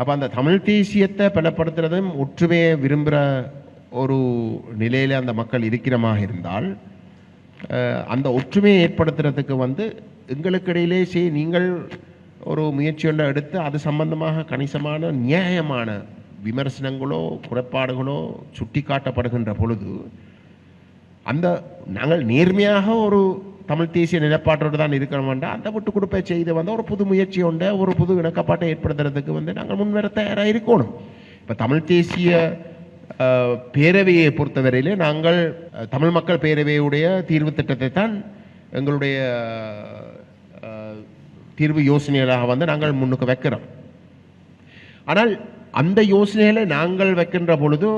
அப்போ அந்த தமிழ் தேசியத்தை பலப்படுத்துறதும் ஒற்றுமையை விரும்புகிற ஒரு நிலையில் அந்த மக்கள் இருக்கிறமாக இருந்தால் அந்த ஒற்றுமையை ஏற்படுத்துறதுக்கு வந்து எங்களுக்கு இடையிலே சரி நீங்கள் ஒரு முயற்சிகளை எடுத்து அது சம்பந்தமாக கணிசமான நியாயமான விமர்சனங்களோ குறைபாடுகளோ சுட்டி காட்டப்படுகின்ற பொழுது அந்த நாங்கள் நேர்மையாக ஒரு தமிழ் தேசிய நிலப்பாட்டோடு தான் இருக்கிறோம்டா அந்த விட்டு கொடுப்பை செய்து வந்து ஒரு புது முயற்சி உண்டு ஒரு புது இணக்கப்பாட்டை ஏற்படுத்துறதுக்கு வந்து நாங்கள் முன்வர தயாராக இருக்கணும். இப்போ தமிழ் தேசிய பேரவையை பொறுத்தவரையிலே நாங்கள் தமிழ் மக்கள் பேரவையுடைய தீர்வு திட்டத்தை தான் எங்களுடைய தீர்வு யோசனைகளாக வந்து நாங்கள் முன்னுக்கு வைக்கிறோம். ஆனால் அந்த யோசனைகளை நாங்கள் வைக்கின்ற பொழுது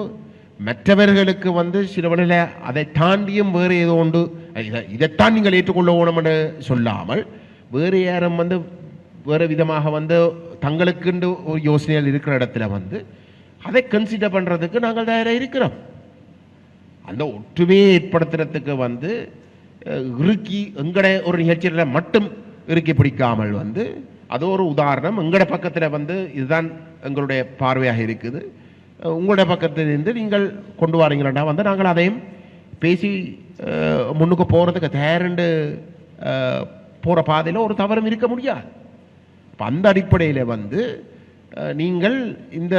மற்றவர்களுக்கு வந்து சில வழியில் அதை தாண்டியும் வேறு ஏதோ உண்டு. இதை- இதைத்தான் நீங்கள் ஏற்றுக்கொள்ள வேணும் என்று சொல்லாமல் வேறு யாரும் வந்து வேறு விதமாக வந்து தங்களுக்குண்டு ஒரு யோசனைகள் இருக்கிற இடத்துல வந்து அதை கன்சிடர் பண்ணுறதுக்கு நாங்கள் தயாராக இருக்கிறோம். அந்த ஒற்றுமையை ஏற்படுத்துறதுக்கு வந்து இறுக்கி எங்கட ஒரு நிகழ்ச்சியில் மட்டும் இறுக்கி பிடிக்காமல் வந்து அது ஒரு உதாரணம். எங்கட பக்கத்தில் வந்து இதுதான் எங்களுடைய பார்வையாக இருக்குது. உங்களுடைய பக்கத்திலிருந்து நீங்கள் கொண்டு வாரீங்களா வந்து நாங்கள் அதையும் பேசி முன்னுக்கு போகிறதுக்கு தயாரண்டு போகிற பாதையில் ஒரு தவறும் இருக்க முடியாது. அப்போ அந்த அடிப்படையில் வந்து நீங்கள் இந்த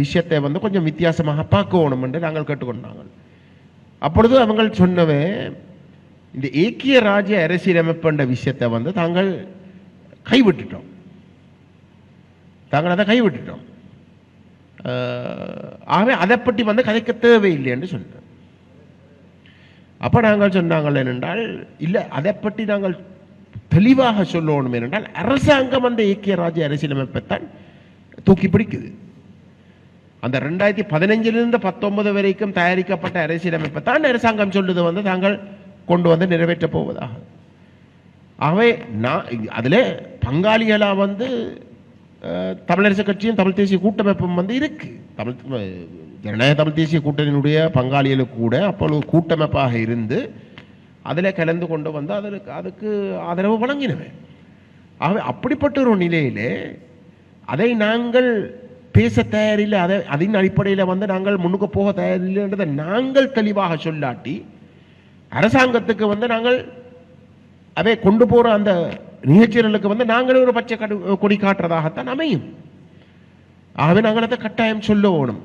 விஷயத்தை வந்து கொஞ்சம் வித்தியாசமாக பார்க்கணும் என்று நாங்கள் கேட்டுக்கொண்டாங்க அப்பொழுது அவங்கள் சொன்னவே இந்த ஏக்கிய ராஜ்ய அரசியலமைப்புன்ற விஷயத்தை வந்து தாங்கள் கைவிட்டுட்டோம். தாங்கள் அதை கைவிட்டுட்டோம். ஆகவே அதை பற்றி வந்து கதைக்க தேவையில்லை என்று சொன்னார். அப்போ நாங்கள் சொன்னாங்கள் என்னென்றால் இல்லை அதை பற்றி நாங்கள் தெளிவாக சொல்லணும் என்றால் அரசாங்கம் அந்த ஏக்கிய ராஜ்ய அரசியலமைப்பைத்தான் தூக்கி பிடிக்குது. அந்த ரெண்டாயிரத்தி பதினஞ்சிலிருந்து பத்தொன்பது வரைக்கும் தயாரிக்கப்பட்ட அரசியலமைப்பை தான் அரசாங்கம் சொல்லுது வந்து தாங்கள் கொண்டு வந்து நிறைவேற்றப் போவதாக. ஆகவே நான் அதில் பங்காளிகளாக வந்து தமிழரசு கட்சியும் தமிழ் தேசிய கூட்டமைப்பும் வந்து இருக்கு. தமிழ் ஜனநாயக தமிழ் தேசிய கூட்டணியினுடைய பங்காளிகளுக்கு கூட அப்பொழுது கூட்டமைப்பாக இருந்து அதில் கலந்து கொண்டு வந்து அதற்கு அதுக்கு ஆதரவு வழங்கினவன் ஆகவே அப்படிப்பட்ட ஒரு நிலையிலே அதை நாங்கள் பேச தயாரில்லை. அதை அதன் அடிப்படையில் வந்து நாங்கள் முன்னுக்கு போக தயாரில்லைன்றதை நாங்கள் தெளிவாக சொல்லாட்டி அரசாங்கத்துக்கு வந்து நாங்கள் அதை கொண்டு போகிற அந்த நிகழ்ச்சிகளுக்கு வந்து நாங்களே ஒரு பச்சை கடு கொடி காட்டுறதாகத்தான் அமையும். ஆகவே நாங்கள் அதை கட்டாயம் சொல்லணும்.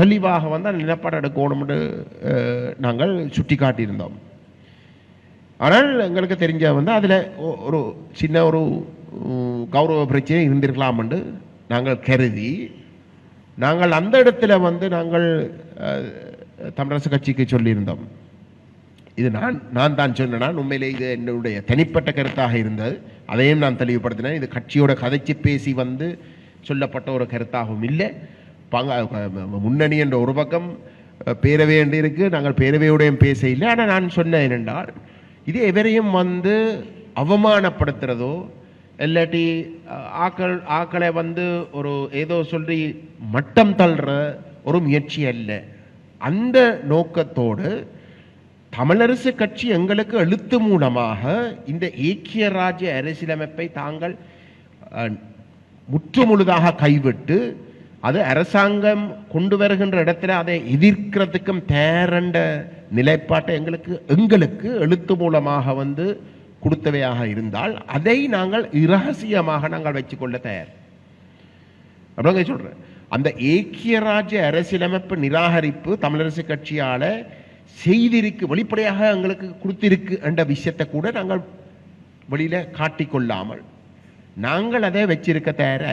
தெளிவாக வந்து அந்த நிலப்பாடு எடுக்கணும்னு நாங்கள் சுட்டி காட்டியிருந்தோம் ஆனால் எங்களுக்கு தெரிஞ்ச வந்து அதில் ஒரு சின்ன ஒரு கௌரவ பிரச்சனை இருந்திருக்கலாம் என்று நாங்கள் கருதி நாங்கள் அந்த இடத்துல வந்து நாங்கள் தமிழரசு கட்சிக்கு சொல்லியிருந்தோம். இது நான் நான் தான் சொன்னேன் உண்மையிலே இது என்னுடைய தனிப்பட்ட கருத்தாக இருந்தது. அதையும் நான் தெளிவுபடுத்தினேன். இது கட்சியோட கதைச்சு பேசி வந்து சொல்லப்பட்ட ஒரு கருத்தாகவும் இல்லை. பங்க முன்னணி என்ற ஒரு பக்கம் பேரவை என்று இருக்கு நாங்கள் பேரவையோடையும் பேச இல்லை ஆனால் நான் சொன்னேன் என்னென்றால் இது எவரையும் வந்து அவமானப்படுத்துறதோ இல்லாட்டி ஆக்கள் ஆக்களை வந்து ஒரு ஏதோ சொல்லி மட்டம் தள்ளுற ஒரு முயற்சி அல்ல. அந்த நோக்கத்தோடு தமிழரசு கட்சி எங்களுக்கு எழுத்து மூலமாக இந்த ஏக்கிய ராஜ்ய அரசியலமைப்பை தாங்கள் அஹ், முற்றுமுழுதாக கைவிட்டு அது அரசாங்கம் கொண்டு வருகின்ற இடத்துல அதை எதிர்க்கிறதுக்கும் தேரண்ட நிலைப்பாட்டை எங்களுக்கு எங்களுக்கு எழுத்து மூலமாக வந்து கொடுத்தவையாக இருந்தால் அதை நாங்கள் இரகசியமாக நாங்கள் வச்சுக்கொள்ள தயார். அப்படிங்க சொல்றேன். அந்த ஏக்கிய ராஜ்ய அரசியலமைப்பு நிராகரிப்பு தமிழரசு கட்சியால் செய்திருக்கு வெளிப்படையாக எங்களுக்கு கொடுத்திருக்கு என்ற விஷயத்தை கூட நாங்கள் வெளியில காட்டிக்கொள்ளாமல் நாங்கள் அதை வச்சிருக்க தயார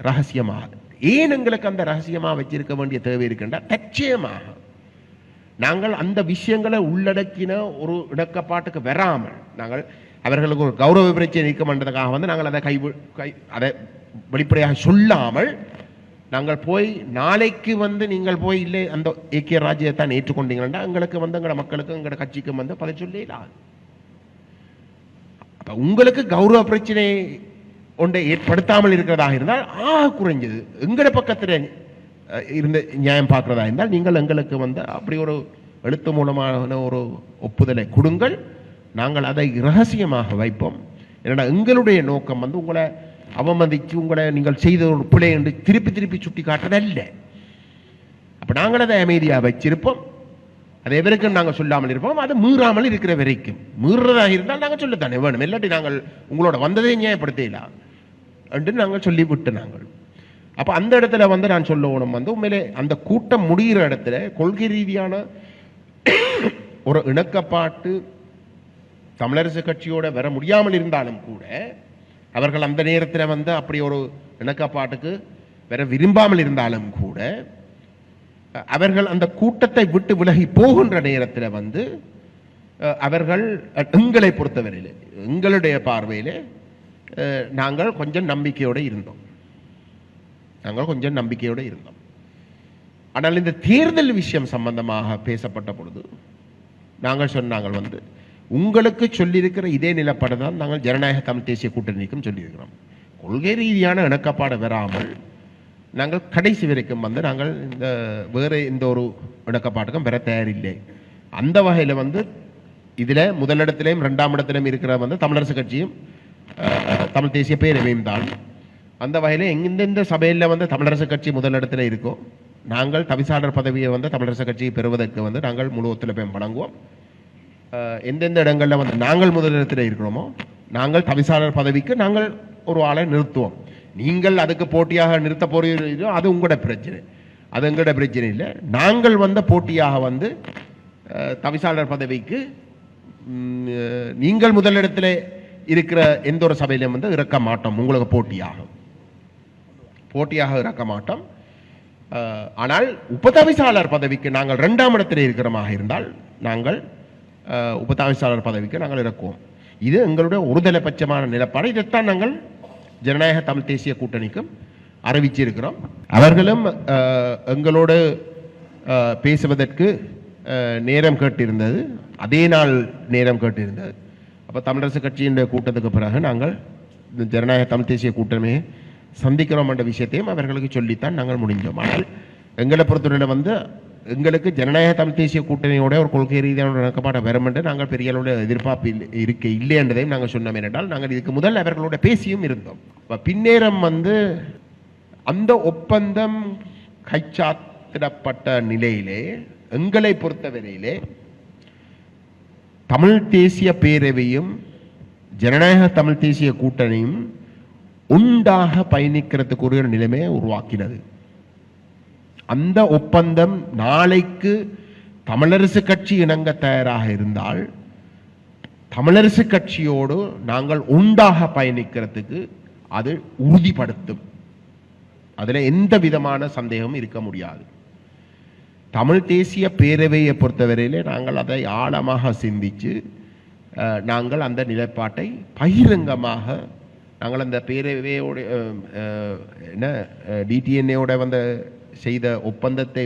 ரகசியமாக ஏன் எங்களுக்கு அந்த ரகசியமாக வச்சிருக்க வேண்டிய தேவை இருக்குன்றா தச்சயமாக நாங்கள் அந்த விஷயங்களை உள்ளடக்கின ஒரு இடக்கப்பாட்டுக்கு வராமல் நாங்கள் அவர்களுக்கு ஒரு கௌரவ பிரச்சனை நீக்கமன்றதுக்காக வந்து நாங்கள் அதை கை கை அதை வெளிப்படையாக சொல்லாமல் நாங்கள் போய் நாளைக்கு வந்து நீங்கள் போய் இல்லை அந்த ஏக்கிய ராஜ்யத்தை ஏற்றுக்கொண்டீங்கன்னா எங்களுக்கு வந்து எங்களோட மக்களுக்கும் எங்களோட கட்சிக்கும் வந்து பதை சொல்லலாம் அப்போ உங்களுக்கு கௌரவ பிரச்சனை ஒன்றை ஏற்படுத்தாமல் இருக்கிறதாக இருந்தால் ஆக குறைஞ்சது. எங்களோட பக்கத்தில் இருந்த இருந்து நியாயம் பார்க்கிறதா இருந்தால் நீங்கள் எங்களுக்கு வந்து அப்படி ஒரு எழுத்து மூலமான ஒரு ஒப்புதலை கொடுங்கள். நாங்கள் அதை ரகசியமாக வைப்போம். ஏன்னா எங்களுடைய நோக்கம் வந்து உங்களை அவமதித்து உங்களை நீங்கள் செய்த ஒரு பிழை என்று திருப்பி திருப்பி சுட்டி காட்டுறதல்ல அப்ப நாங்கள் அதை அமைதியாக வச்சிருப்போம் அதை எவருக்கும் நாங்கள் சொல்லாமல் இருப்போம். அது மீறாமல் இருக்கிற வரைக்கும். மீறுறதாக இருந்தால் நாங்கள் சொல்லத்தானே வேணும். இல்லாட்டி நாங்கள் உங்களோட வந்ததை நியாயப்படுத்தலாம் என்று நாங்கள் சொல்லி விட்டு நாங்கள். அப்போ அந்த இடத்துல வந்து நான் சொல்லணும் வந்து உண்மையிலே அந்த கூட்டம் முடிகிற இடத்துல கொள்கை ரீதியான ஒரு இணக்கப்பாட்டு தமிழரசு கட்சியோட வர முடியாமல் இருந்தாலும் கூட அவர்கள் அந்த நேரத்தில் வந்து அப்படி ஒரு இணக்கப்பாட்டுக்கு வர விரும்பாமல் இருந்தாலும் கூட அவர்கள் அந்த கூட்டத்தை விட்டு விலகி போகின்ற நேரத்தில் வந்து அஹ், அவர்கள் அஹ், எங்களை பொறுத்தவரையில் எங்களுடைய பார்வையில் அஹ், நாங்கள் கொஞ்சம் நம்பிக்கையோடு இருந்தோம். நாங்கள் கொஞ்சம் நம்பிக்கையோடு இருந்தோம். ஆனால் இந்த தேர்தல் விஷயம் சம்பந்தமாக பேசப்பட்ட பொழுது நாங்கள் சொன்னாங்கள் வந்து உங்களுக்கு சொல்லியிருக்கிற இதே நிலப்பாடு தான் நாங்கள் ஜனநாயக தமிழ் தேசிய கூட்டணிக்கும் சொல்லியிருக்கிறோம். கொள்கை ரீதியான இணக்கப்பாடு வராமல் நாங்கள் கடைசி வரைக்கும் வந்து நாங்கள் இந்த வேறு இந்த ஒரு இணக்கப்பாட்டுக்கும் பெற தயாரில்லை. அந்த வகையில் வந்து இதில் முதலிடத்திலையும் ரெண்டாம் இடத்திலையும் இருக்கிற வந்து தமிழரசு கட்சியும் தமிழ் தேசிய பேரவையும் தான். அந்த வகையில் எந்தெந்த சபையில் வந்து தமிழரசு கட்சி முதலிடத்தில் இருக்கோ நாங்கள் தவிசாளர் பதவியை வந்து தமிழரசு கட்சியை பெறுவதற்கு வந்து நாங்கள் முழு ஒத்துழைப்பையும் வழங்குவோம். எந்தெந்த இடங்களில் வந்து நாங்கள் முதலிடத்தில் இருக்கிறோமோ நாங்கள் தவிசாளர் பதவிக்கு நாங்கள் ஒரு ஆளை நிறுத்துவோம். நீங்கள் அதுக்கு போட்டியாக நிறுத்த போகிறீர்களோ அது உங்களோட பிரச்சனை. அது எங்களோட பிரச்சனை இல்லை. நாங்கள் வந்த போட்டியாக வந்து தவிசாளர் பதவிக்கு நீங்கள் முதலிடத்தில் இருக்கிற எந்த ஒரு சபையிலும் வந்து இறக்க மாட்டோம். உங்களுக்கு போட்டியாகும். போட்டியாக இறக்க மாட்டோம். ஆனால் உபதவிசாளர் பதவிக்கு நாங்கள் இரண்டாம் இடத்தில் இருக்கிறமாக இருந்தால் நாங்கள் உபதாவிசாளர் பதவிக்கு நாங்கள் இறக்குவோம். இது எங்களுடைய ஒருதலைபட்சமான நிலப்பாடு. இதைத்தான் நாங்கள் ஜனநாயக தமிழ் தேசிய கூட்டணிக்கும் அறிவிச்சிருக்கிறோம். அவர்களும் எங்களோடு பேசுவதற்கு நேரம் கேட்டிருந்தது. அதே நாள் நேரம் கேட்டிருந்தது. அப்போ தமிழரசு கட்சியினுடைய கூட்டத்துக்கு பிறகு நாங்கள் இந்த ஜனநாயக தமிழ் தேசிய கூட்டமே சந்திக்கிறோம் என்ற விஷயத்தையும் அவர்களுக்கு சொல்லித்தான் நாங்கள் முடிஞ்சோம். ஆனால் எங்களை பொறுத்தவரையில் வந்து எங்களுக்கு ஜனநாயக தமிழ் தேசிய கூட்டணியோட ஒரு கொள்கை ரீதியான ஒரு இணக்கப்பாடு வரும் என்று நாங்கள் பெரிய அளவுடைய எதிர்பார்ப்பு இல்லை- இருக்க இல்லை என்றதையும் நாங்கள் சொன்னோம். என்றால் நாங்கள் இதுக்கு முதல் அவர்களோட பேசியும் இருந்தோம். இப்போ பின்னேரம் வந்து அந்த ஒப்பந்தம் கைச்சாத்திடப்பட்ட நிலையிலே எங்களை பொறுத்தவரையிலே தமிழ் தேசிய பேரவையும் ஜனநாயக தமிழ் தேசிய கூட்டணியும் உண்டாக பயணிக்கிறதுக்குரிய ஒரு நிலைமையை உருவாக்கினது. அந்த ஒப்பந்தம் நாளைக்கு தமிழரசு கட்சி இணங்க தயாராக இருந்தால் தமிழரசு கட்சியோடு நாங்கள் உண்டாக பயணிக்கிறதுக்கு அது உறுதிப்படுத்தும். அதில் எந்த விதமான சந்தேகமும் இருக்க முடியாது. தமிழ் தேசிய பேரவையை பொறுத்தவரையிலே நாங்கள் அதை ஆழமாக சிந்திச்சு நாங்கள் அந்த நிலைப்பாட்டை பகிரங்கமாக நாங்கள் அந்த பேரவையோட என்ன டிடிஎன்ஏவோட வந்த செய்த ஒப்பந்தத்தை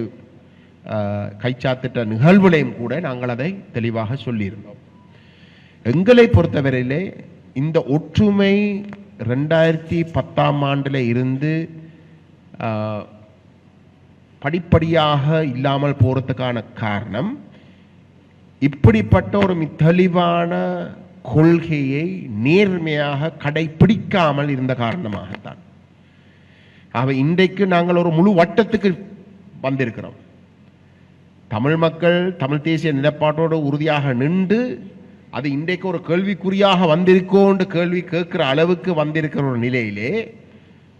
கைச்சாத்திட்ட நிகழ்வுலையும் கூட நாங்கள் அதை தெளிவாக சொல்லியிருந்தோம். எங்களை பொறுத்தவரையிலே இந்த ஒற்றுமை ரெண்டாயிரத்தி பத்தாம் ஆண்டில் இருந்து ஆஹ், படிப்படியாக இல்லாமல் போறதுக்கான காரணம் இப்படிப்பட்ட ஒரு தெளிவான கொள்கையை நேர்மையாக கடைபிடிக்காமல் இருந்த காரணமாகத்தான். ஆக இன்றைக்கு நாங்கள் ஒரு முழு வட்டத்துக்கு வந்திருக்கிறோம். தமிழ் மக்கள் தமிழ் தேசிய நிலப்பாட்டோடு உறுதியாக நின்று அது இன்றைக்கு ஒரு கேள்விக்குறியாக வந்திருக்கோன்ற கேள்வி கேட்கிற அளவுக்கு வந்திருக்கிற ஒரு நிலையிலே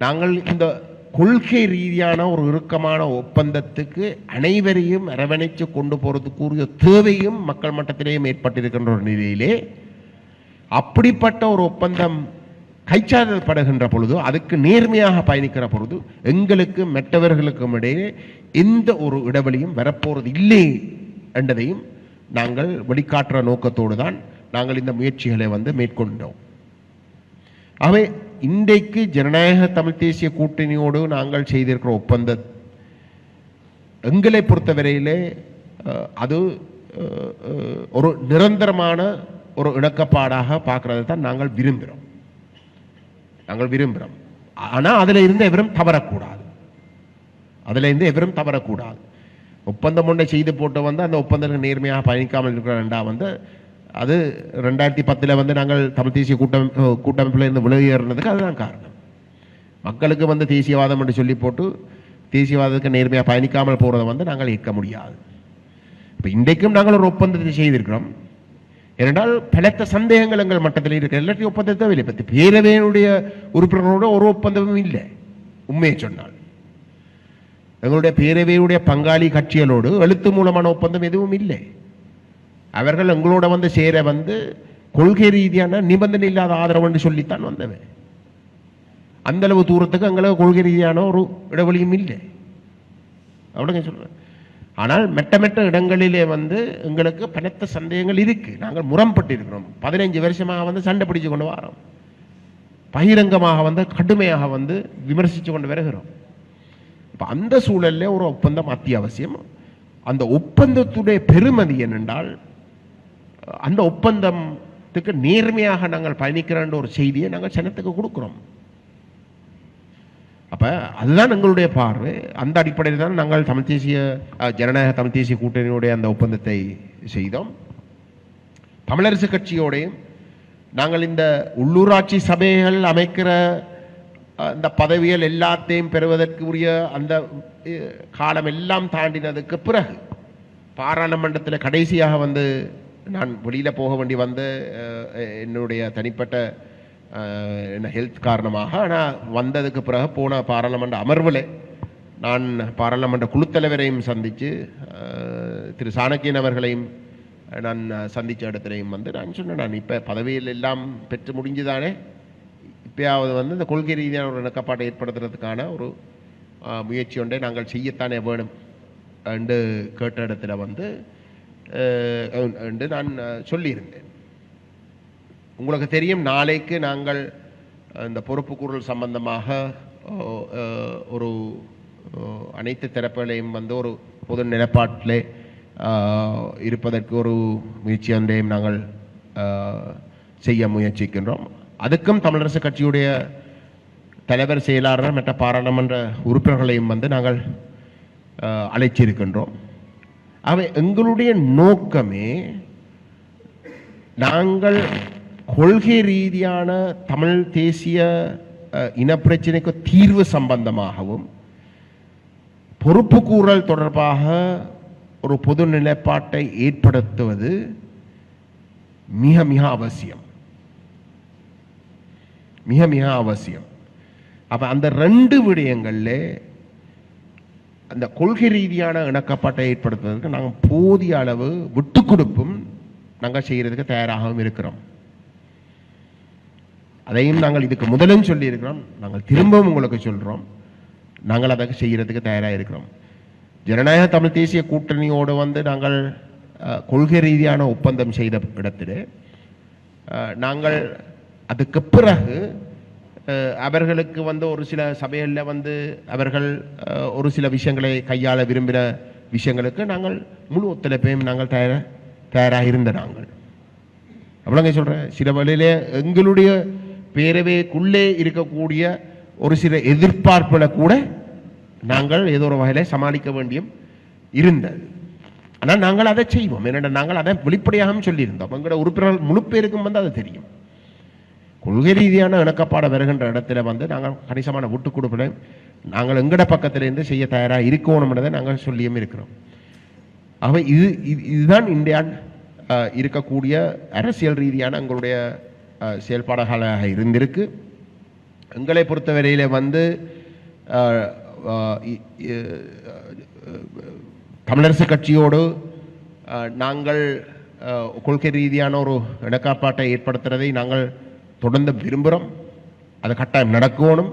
நாங்கள் இந்த கொள்கை ரீதியான ஒரு இறுக்கமான ஒப்பந்தத்துக்கு அனைவரையும் அரவணைச்சு கொண்டு போகிறதுக்குரிய தேவையும் மக்கள் மட்டத்திலேயும் ஏற்பட்டிருக்கின்ற ஒரு நிலையிலே அப்படிப்பட்ட ஒரு ஒப்பந்தம் கைச்சாதப்படுகின்ற பொழுது அதுக்கு நேர்மையாக பயணிக்கிற பொழுது எங்களுக்கு மற்றவர்களுக்கும் இடையே எந்த ஒரு இடைவெளியும் வரப்போறது இல்லை என்றதையும் நாங்கள் வெளிக்காட்டுற நோக்கத்தோடு தான் நாங்கள் இந்த முயற்சிகளை வந்து மேற்கொண்டோம். ஆகவே இன்றைக்கு ஜனநாயக தமிழ் தேசிய கூட்டணியோடு நாங்கள் செய்திருக்கிற ஒப்பந்த எங்களை பொறுத்தவரையிலே அது ஒரு நிரந்தரமான ஒரு இணக்கப்பாடாக பார்க்கறதை தான் நாங்கள் விரும்புகிறோம். நாங்கள் விரும்புகிறோம். ஆனால் அதில் இருந்து எவரும் தவறக்கூடாது. அதில் இருந்து எவரும் தவறக்கூடாது. ஒப்பந்தம் ஒன்றை செய்து போட்டு வந்து அந்த ஒப்பந்தத்துக்கு நேர்மையாக பயணிக்காமல் இருக்கிற ரெண்டா வந்து அது ரெண்டாயிரத்தி பத்தில் வந்து நாங்கள் தமிழ் தேசிய கூட்டம் கூட்டமைப்பில் இருந்து விலகியறதுக்கு அதுதான் காரணம். மக்களுக்கு வந்து தேசியவாதம் என்று சொல்லி போட்டு தேசியவாதத்துக்கு நேர்மையாக பயணிக்காமல் போகிறத வந்து நாங்கள் ஏற்க முடியாது. இப்போ இன்றைக்கும் நாங்கள் ஒரு ஒப்பந்தத்தை செய்திருக்கிறோம். ஏனென்றால் பலத்த சந்தேகங்கள் எங்கள் மட்டத்தில் இருக்கிற எல்லாத்தையும் ஒப்பந்தத்தை இல்லை பற்றி பேரவையினுடைய உறுப்பினர்களோட ஒரு ஒப்பந்தமும் இல்லை. உண்மையை சொன்னால். எங்களுடைய பேரவையுடைய பங்காளி கட்சிகளோடு எழுத்து மூலமான ஒப்பந்தம் எதுவும் இல்லை. அவர்கள் எங்களோட வந்து சேர வந்து கொள்கை ரீதியான நிபந்தனை இல்லாத ஆதரவு என்று சொல்லித்தான் வந்தவன் அந்த அளவு தூரத்துக்கு எங்களுக்கு கொள்கை ரீதியான ஒரு இடைவெளியும் இல்லை. அவ்வளோங்க சொல்கிறேன் ஆனால் மெட்ட மெட்ட இடங்களிலே வந்து எங்களுக்கு பலத்த சந்தேகங்கள் இருக்கு. நாங்கள் முரம்பட்டு இருக்கிறோம் பதினைஞ்சு வருஷமாக வந்து சண்டை பிடிச்சு கொண்டு வரோம். பகிரங்கமாக வந்து கடுமையாக வந்து விமர்சித்து கொண்டு வருகிறோம். இப்போ அந்த சூழல்ல ஒரு ஒப்பந்தம் அத்தியாவசியம். அந்த ஒப்பந்தத்துடைய பெருமதி என்னென்றால் அந்த ஒப்பந்தத்துக்கு நேர்மையாக நாங்கள் பயணிக்கிறோன்ற ஒரு செய்தியை நாங்கள் சனத்துக்கு கொடுக்குறோம். அப்போ அதுதான் எங்களுடைய பார்வை. அந்த அடிப்படையில் தான் நாங்கள் தமிழ் தேசிய ஜனநாயக தமிழ் தேசிய கூட்டணியுடைய அந்த ஒப்பந்தத்தை செய்தோம். தமிழரசு கட்சியோடையும் நாங்கள் இந்த உள்ளூராட்சி சபைகள் அமைக்கிற அந்த பதவிகள் எல்லாத்தையும் பெறுவதற்கு உரிய அந்த காலம் எல்லாம் தாண்டினதுக்கு பிறகு பாராளுமன்றத்தில் கடைசியாக வந்து நான் வெளியில் போக வேண்டி வந்து என்னுடைய தனிப்பட்ட என்ன ஹெல்த் காரணமாக. ஆனால் வந்ததுக்கு பிறகு போன பாராளுமன்ற அமர்வில் நான் பாராளுமன்ற குழுத்தலைவரையும் சந்தித்து திரு சாணக்கியன் அவர்களையும் நான் சந்தித்த இடத்துலையும் வந்து நான் சொன்னேன் நான் இப்போ பதவியில் எல்லாம் பெற்று முடிஞ்சுதானே. இப்பயாவது வந்து இந்த கொள்கை ரீதியான ஒரு இணக்கப்பாட்டை ஏற்படுத்துறதுக்கான ஒரு முயற்சி ஒன்றை நாங்கள் செய்யத்தானே வேணும் என்று கேட்ட இடத்துல வந்து என்று நான் சொல்லியிருந்தேன். உங்களுக்கு தெரியும் நாளைக்கு நாங்கள் இந்த பொறுப்புக்கூறல் சம்பந்தமாக ஒரு அனைத்து தரப்புகளையும் வந்து ஒரு பொது நிலப்பாட்டிலே இருப்பதற்கு ஒரு முயற்சி ஒன்றையும் நாங்கள் செய்ய முயற்சிக்கின்றோம். அதுக்கும் தமிழரசு கட்சியுடைய தலைவர் செயலாளர் மற்ற பாராளுமன்ற உறுப்பினர்களையும் வந்து நாங்கள் அழைச்சிருக்கின்றோம். அவை எங்களுடைய நோக்கமே நாங்கள் கொள்கை ரீதியான தமிழ் தேசிய அஹ், இனப்பிரச்சினைக்கு தீர்வு சம்பந்தமாகவும் பொறுப்பு கூறல் தொடர்பாக ஒரு பொது நிலைப்பாட்டை ஏற்படுத்துவது மிக மிக அவசியம். மிக மிக அவசியம். அப்ப அந்த ரெண்டு விடயங்கள்ல அந்த கொள்கை ரீதியான இணக்கப்பாட்டை ஏற்படுத்துவதற்கு நாங்கள் போதிய அளவு விட்டு கொடுப்பும் நாங்கள் செய்யறதுக்கு தயாராகவும் இருக்கிறோம். அதையும் நாங்கள் இதுக்கு முதலும் சொல்லியிருக்கிறோம். நாங்கள் திரும்பவும் உங்களுக்கு சொல்கிறோம் நாங்கள் அதை செய்கிறதுக்கு தயாராக இருக்கிறோம். ஜனநாயக தமிழ் தேசிய கூட்டணியோடு வந்து நாங்கள் கொள்கை ரீதியான ஒப்பந்தம் செய்த இடத்தில் நாங்கள் அதுக்கு பிறகு அவர்களுக்கு வந்து ஒரு சில சபைகளில் வந்து அவர்கள் ஒரு சில விஷயங்களை கையாள விரும்பின விஷயங்களுக்கு நாங்கள் முழு ஒத்துழைப்பையும் நாங்கள் தயார தயாராக இருந்த நாங்கள். அவ்வளோங்க சொல்கிறேன் சில வழியிலே எங்களுடைய பேரவைக்குள்ளே இருக்கக்கூடிய ஒரு சில எதிர்பார்ப்புகளை கூட நாங்கள் ஏதோ ஒரு வகையில் சமாளிக்க வேண்டியும் இருந்தது. ஆனால் நாங்கள் அதை செய்வோம். என்னென்ன நாங்கள் அதை வெளிப்படையாகவும் சொல்லியிருந்தோம். எங்களோட உறுப்பினர்கள் முழு பேருக்கும் வந்து அது தெரியும். கொள்கை ரீதியான இணக்கப்பாட வருகின்ற இடத்துல வந்து நாங்கள் கணிசமான விட்டு கொடுப்பினை நாங்கள் எங்கட பக்கத்திலிருந்து செய்ய தயாராக இருக்கணும்ன்றதை நாங்கள் சொல்லியும் இருக்கிறோம். ஆக இது இது- இதுதான் இந்தியா அஹ், இருக்கக்கூடிய அரசியல் ரீதியான எங்களுடைய செயல்பாடுகளாக இருந்திருக்கு. எங்களை பொறுத்தவரையில் வந்து தமிழரசு கட்சியோடு நாங்கள் கொள்கை ரீதியான ஒரு இடக்காப்பாட்டை ஏற்படுத்துறதை நாங்கள் தொடர்ந்து விரும்புகிறோம் அது கட்டாயம் நடக்கணும்.